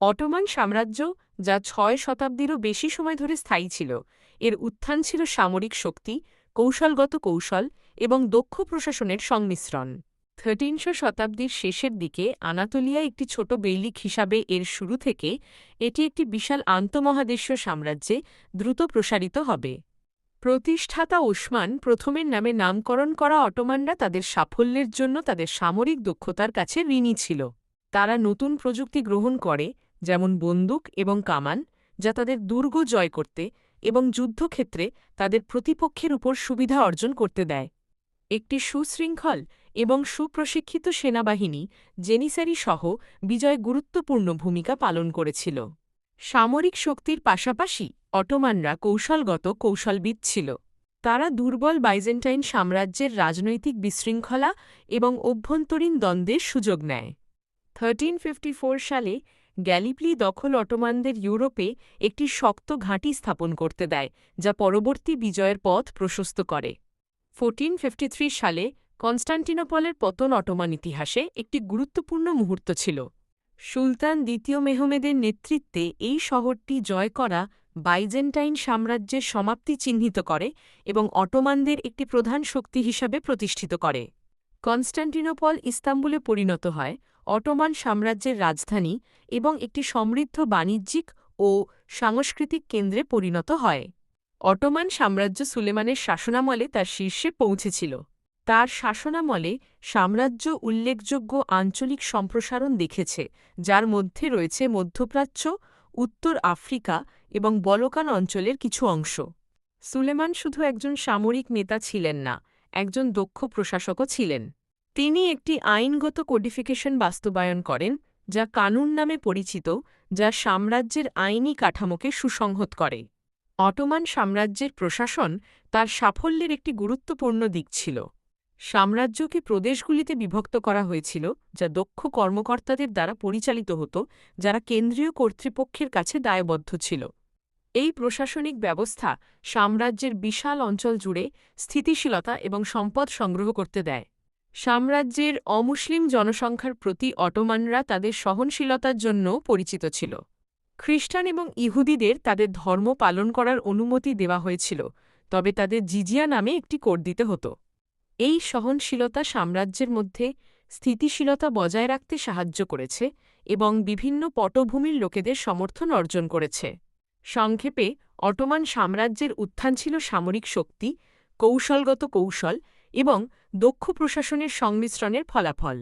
Ottoman সাম্রাজ্য, যা ছয় শতাব্দীরও বেশি সময় ধরে স্থায়ী ছিল। এর উত্থান ছিল সামরিক শক্তি, কৌশলগত কৌশল এবং দক্ষ প্রশাসনের সংমিশ্রণ। থার্টিনশো শতাব্দীর শেষের দিকে আনাতোলিয়া একটি ছোট বেইলিক হিসাবে এর শুরু থেকে এটি একটি বিশাল আন্তমহাদেশীয় সাম্রাজ্যে দ্রুত প্রসারিত হবে। প্রতিষ্ঠাতা ওসমান প্রথমের নামে নামকরণ করা অটোমানরা তাদের সাফল্যের জন্য তাদের সামরিক দক্ষতার কাছে ঋণী ছিল। তারা নতুন প্রযুক্তি গ্রহণ করে যেমন বন্দুক এবং কামান, যা তাদের দুর্গ জয় করতে এবং যুদ্ধক্ষেত্রে তাদের প্রতিপক্ষের উপর সুবিধা অর্জন করতে দেয়। একটি সুশৃঙ্খল এবং সুপ্রশিক্ষিত সেনাবাহিনী জেনিসারি সহ বিজয় গুরুত্বপূর্ণ ভূমিকা পালন করেছিল। সামরিক শক্তির পাশাপাশি অটোমানরা কৌশলগত কৌশলবিদ ছিল। তারা দুর্বল বাইজেন্টাইন সাম্রাজ্যের রাজনৈতিক বিশৃঙ্খলা এবং অভ্যন্তরীণ দ্বন্দ্বের সুযোগ নেয়। থার্টিন সালে গ্যালিপলি দখল অটোমানদের ইউরোপে একটি শক্ত ঘাঁটি স্থাপন করতে দেয়, যা পরবর্তী বিজয়ের পথ প্রশস্ত করে। ফোরটিন সালে কনস্টান্টিনোপলের পতন অটোমান ইতিহাসে একটি গুরুত্বপূর্ণ মুহূর্ত ছিল। সুলতান দ্বিতীয় মেহমেদের নেতৃত্বে এই শহরটি জয় করা বাইজেন্টাইন সাম্রাজ্যের সমাপ্তি চিহ্নিত করে এবং অটোমানদের একটি প্রধান শক্তি হিসাবে প্রতিষ্ঠিত করে। কনস্টান্টিনোপল ইস্তাম্বুলে পরিণত হয় অটোমান সাম্রাজ্যের রাজধানী এবং একটি সমৃদ্ধ বাণিজ্যিক ও সাংস্কৃতিক কেন্দ্রে পরিণত হয়। অটোমান সাম্রাজ্য সুলেমানের শাসনামলে তার শীর্ষে পৌঁছেছিল। তার শাসনামলে সাম্রাজ্য উল্লেখযোগ্য আঞ্চলিক সম্প্রসারণ দেখেছে, যার মধ্যে রয়েছে মধ্যপ্রাচ্য, উত্তর আফ্রিকা এবং বলকান অঞ্চলের কিছু অংশ। সুলেমান শুধু একজন সামরিক নেতা ছিলেন না, একজন দক্ষ প্রশাসকও ছিলেন। তিনি একটি আইনগত কোডিফিকেশন বাস্তবায়ন করেন, যা কানুন নামে পরিচিত, যা সাম্রাজ্যের আইনি কাঠামোকে সুসংহত করে। অটোমান সাম্রাজ্যের প্রশাসন তার সাফল্যের একটি গুরুত্বপূর্ণ দিক ছিল। সাম্রাজ্যকে প্রদেশগুলিতে বিভক্ত করা হয়েছিল, যা দক্ষ কর্মকর্তাদের দ্বারা পরিচালিত হতো, যারা কেন্দ্রীয় কর্তৃপক্ষের কাছে দায়বদ্ধ ছিল। এই প্রশাসনিক ব্যবস্থা সাম্রাজ্যের বিশাল অঞ্চল জুড়ে স্থিতিশীলতা এবং সম্পদ সংগ্রহ করতে দেয়। সাম্রাজ্যের অমুসলিম জনসংখ্যার প্রতি অটোমানরা তাদের সহনশীলতার জন্য পরিচিত ছিল। খ্রিস্টান এবং ইহুদিদের তাদের ধর্ম পালন করার অনুমতি দেওয়া হয়েছিল, তবে তাদের জিজিয়া নামে একটি কর দিতে হতো। এই সহনশীলতা সাম্রাজ্যের মধ্যে স্থিতিশীলতা বজায় রাখতে সাহায্য করেছে এবং বিভিন্ন পটভূমির লোকেদের সমর্থন অর্জন করেছে। সংক্ষেপে, অটোমান সাম্রাজ্যের উত্থান ছিল সামরিক শক্তি, কৌশলগত কৌশল এবং দক্ষ প্রশাসনের সংমিশ্রণের ফলাফল।